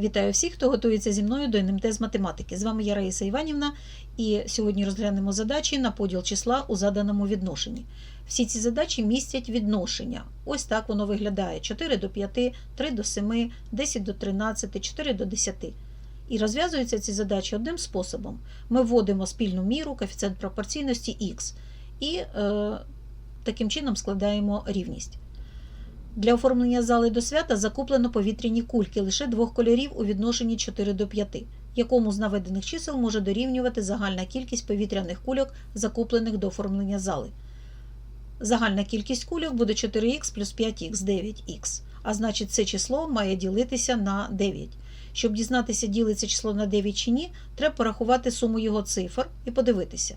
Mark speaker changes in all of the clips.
Speaker 1: Вітаю всіх, хто готується зі мною до НМТ з математики. З вами я Раїса Іванівна, і сьогодні розглянемо задачі на поділ числа у заданому відношенні. Всі ці задачі містять відношення. Ось так воно виглядає: 4 до 5, 3 до 7, 10 до 13, 4 до 10. І розв'язуються ці задачі одним способом. Ми вводимо спільну міру, коефіцієнт пропорційності х, і е, таким чином складаємо рівність. Для оформлення зали до свята закуплено повітряні кульки лише двох кольорів у відношенні 4 до 5, якому з наведених чисел може дорівнювати загальна кількість повітряних кульок, закуплених до оформлення зали. Загальна кількість кульок буде 4х плюс 5х 9х, а значить це число має ділитися на 9. Щоб дізнатися, ділиться число на 9 чи ні, треба порахувати суму його цифр і подивитися.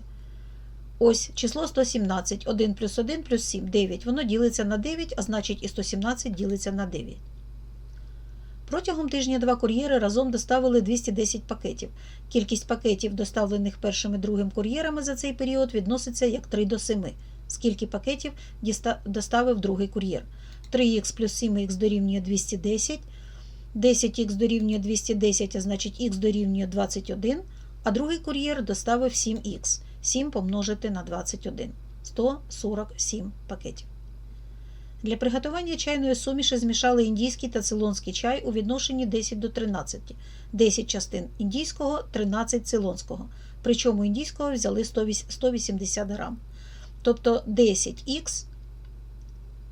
Speaker 1: Ось число 117, 1 плюс 1 плюс 7, 9. Воно ділиться на 9, а значить і 117 ділиться на 9. Протягом тижня два кур'єри разом доставили 210 пакетів. Кількість пакетів, доставлених першим і другим кур'єрами за цей період, відноситься як 3 до 7. Скільки пакетів доставив другий кур'єр? 3х плюс 7х дорівнює 210, 10х дорівнює 210, а значить х дорівнює 21, а другий кур'єр доставив 7х. 7 помножити на 21. 147 пакетів. Для приготування чайної суміші змішали індійський та цейлонський чай у відношенні 10 до 13. 10 частин індійського, 13 цейлонського. Причому індійського взяли 180 грам. Тобто 10х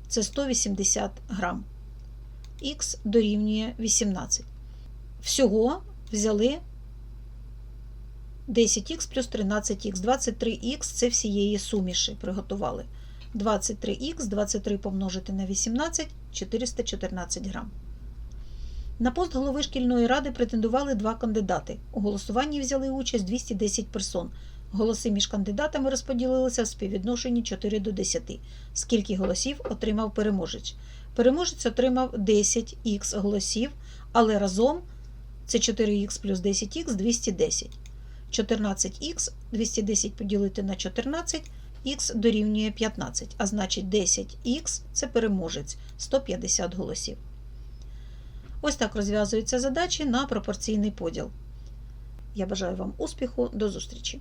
Speaker 1: це 180 грам. Х дорівнює 18. Всього взяли 10х плюс 13х. 23х це всієї суміші приготували. 23х, 23 помножити на 18 414 грам. На пост голови шкільної ради претендували два кандидати. У голосуванні взяли участь 210 персон. Голоси між кандидатами розподілилися в співвідношенні 4 до 10. Скільки голосів отримав переможець? Переможець отримав 10х голосів, але разом це 4х плюс 10х 210. 14х 210 поділити на 14, х дорівнює 15, а значить 10х це переможець 150 голосів. Ось так розв'язуються задачі на пропорційний поділ. Я бажаю вам успіху, до зустрічі!